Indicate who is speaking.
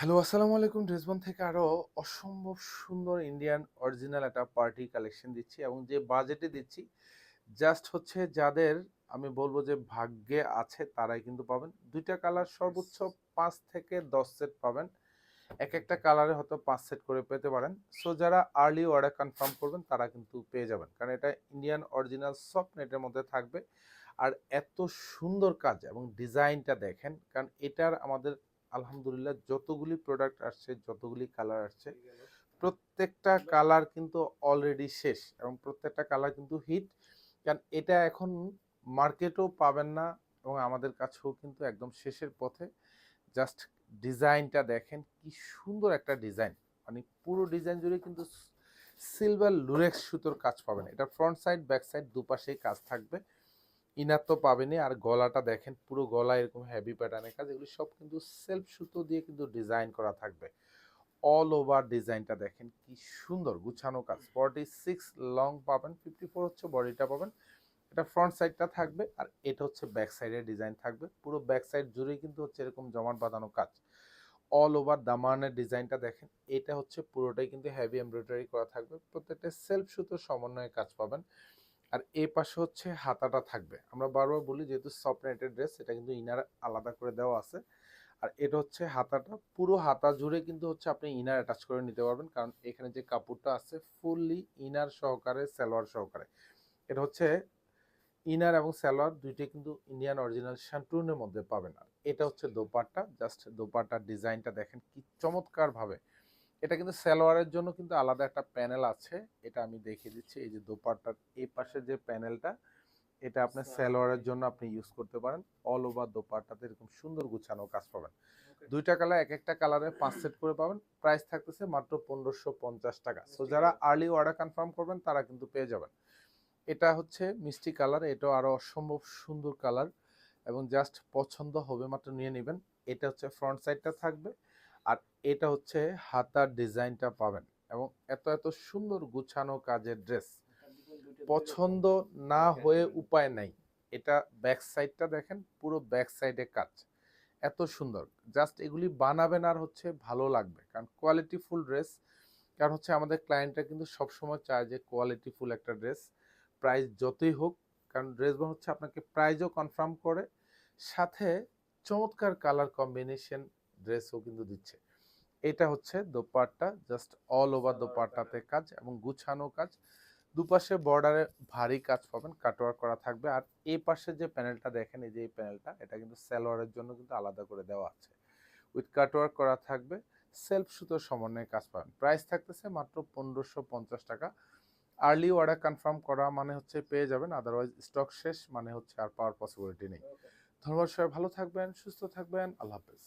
Speaker 1: Hello আসসালামু আলাইকুম। ড্রেসবন থেকে আরও অসম্ভব সুন্দর ইন্ডিয়ান অরিজিনাল একটা পার্টি কালেকশন দিচ্ছি এবং যে বাজেটে দিচ্ছি জাস্ট হচ্ছে যাদের আমি বলব যে ভাগ্যে আছে তারাই কিন্তু পাবেন। দুইটা কালার সর্বোচ্চ পাঁচ থেকে দশ সেট পাবেন। এক একটা কালারে হয়তো পাঁচ সেট করে পেতে পারেন। সো যারা আর্লি অর্ডার কনফার্ম করবেন তারা কিন্তু পেয়ে যাবেন। কারণ এটা ইন্ডিয়ান অরিজিনাল সফট নেটের মধ্যে থাকবে। আর এত সুন্দর কাজ এবং ডিজাইনটা দেখেন কারণ এটার আমাদের আলহামদুলিল্লাহ যতগুলি প্রোডাক্ট আসছে যতগুলি কালার আসছে প্রত্যেকটা কালার কিন্তু অলরেডি শেষ এবং প্রত্যেকটা কালার কিন্তু হিট কারণ এটা এখন মার্কেটও পাবেন না এবং আমাদের কাছেও কিন্তু একদম শেষের পথে। জাস্ট ডিজাইনটা দেখেন কি সুন্দর একটা ডিজাইন মানে পুরো ডিজাইন জুড়ে কিন্তু সিলভার লুরেক্স সুতোর কাজ পাবেন। এটা ফ্রন্ট সাইড ব্যাক সাইড দুপাশেই কাজ থাকবে। ইনার তো পাবেনই। আর গলাটা দেখেন, পুরো গলা এরকম হেভি প্যাটার্নের কাজ। এগুলি সব কিন্তু সেলফ সুতো দিয়ে কিন্তু ডিজাইন করা থাকবে। অল ওভার ডিজাইনটা দেখেন, কি সুন্দর গুছানো কাজ। ফর্টি সিক্স লং পাবেন ফিফটি ফোর হচ্ছে বডিটা পাবেন। এটা ফ্রন্ট সাইডটা থাকবে, আর এটা হচ্ছে ব্যাক সাইডের ডিজাইন থাকবে। পুরো ব্যাক সাইড জুড়েই কিন্তু হচ্ছে এরকম জমাট বাঁধানো কাজ। অল ওভার দামানের ডিজাইনটা দেখেন, এটা হচ্ছে পুরোটাই কিন্তু হেভি এমব্রয়ডারি করা থাকবে। প্রত্যেকটা সেলফ সুতোর সমন্বয়ে কাজ পাবেন। আর এই পাশে হচ্ছে হাতাটা থাকবে। আমরা বারবার বলি যেহেতু সফট ড্রেস এটা কিন্তু ইনার আলাদা করে দেওয়া আছে। আর এটা হচ্ছে হাতাটা, পুরো হাতা জুড়ে কিন্তু হচ্ছে আপনি ইনার অ্যাটাচ করে নিতে পারবেন। কারণ এখানে যে কাপড়টা আছে ফুললি ইনার সহকারে, সালোয়ার সহকারে। এটা হচ্ছে ইনার এবং সালোয়ার দুইটাই কিন্তু ইন্ডিয়ান অরিজিনাল শ্যান্টুনের মধ্যে পাবেন। আর এটা হচ্ছে দোপাট্টা জাস্ট দোপাট্টার ডিজাইনটা দেখেন কি চমৎকার ভাবে এটা কিন্তু সালোয়ারের জন্য কিন্তু আলাদা একটা প্যানেল আছে। এটা আমি দেখিয়ে দিচ্ছি। এই যে দোপাট্টার এই পাশে যে প্যানেলটা এটা আপনার সালোয়ারের জন্য আপনি ইউজ করতে পারেন। অল ওভার দোপাট্টাতে এরকম সুন্দর গুছানো কাজ পাবেন। দুইটা কালার এক একটা কালারে পাঁচ সেট করে পাবেন। প্রাইস থাকতেছে মাত্র পনেরোশো পঞ্চাশ টাকা। সো যারা আর্লি অর্ডার কনফার্ম করবেন তারা কিন্তু পেয়ে যাবেন। এটা হচ্ছে মিষ্টি কালার এটাও আরও অসম্ভব সুন্দর কালার এবং জাস্ট পছন্দ হবে মাত্র নিয়ে নেবেন। এটা হচ্ছে ফ্রন্ট সাইডটা থাকবে। আর এটা হচ্ছে হাতার ডিজাইনটা পাবেন এবং এত এত সুন্দর গুছানো কাজের ড্রেস। পছন্দ না হয়ে উপায় নাই। এটা ব্যাক সাইডটা দেখেন, পুরো ব্যাক সাইডে কাজ। এত সুন্দর। জাস্ট এগুলি বানাবেন আর হচ্ছে ভালো লাগবে। কারণ কোয়ালিটি ফুল ড্রেস কারণ হচ্ছে আমাদের ক্লায়েন্টরা কিন্তু সবসময় চায় যে কোয়ালিটি ফুল একটা ড্রেস প্রাইস যতই হোক, কারণ ড্রেস হচ্ছে আপনাকে প্রাইজও কনফার্ম করে, সাথে চমৎকার কালার কম্বিনেশন ড্রেসও কিন্তু দিচ্ছে। এটা হচ্ছে দোপাট্টা জাস্ট অল ওভার দোপাট্টাতে কাজ এবং গুছানো কাজ। দুপাশে বর্ডারে ভারী কাজ পাবেন কাটওয়ার করা থাকবে। আর এই পাশে যে প্যানেলটা দেখেন এই যে এই প্যানেলটা এটা কিন্তু সালোয়ারের জন্য কিন্তু আলাদা করে দেওয়া আছে। উইথ কাটওয়ার করা থাকবে সেলফ সুতোর সমন্বয়ে কাজ পাবেন। প্রাইস থাকতেছে মাত্র পনেরোশো পঞ্চাশ টাকা। আর্লি অর্ডার কনফার্ম করা মানে হচ্ছে পেয়ে যাবেন আদারওয়াইজ স্টক শেষ মানে হচ্ছে আর পাওয়ার পসিবিলিটি নেই। ধন্যবাদ সবাই ভালো থাকবেন সুস্থ থাকবেন আল্লাহ হাফেজ।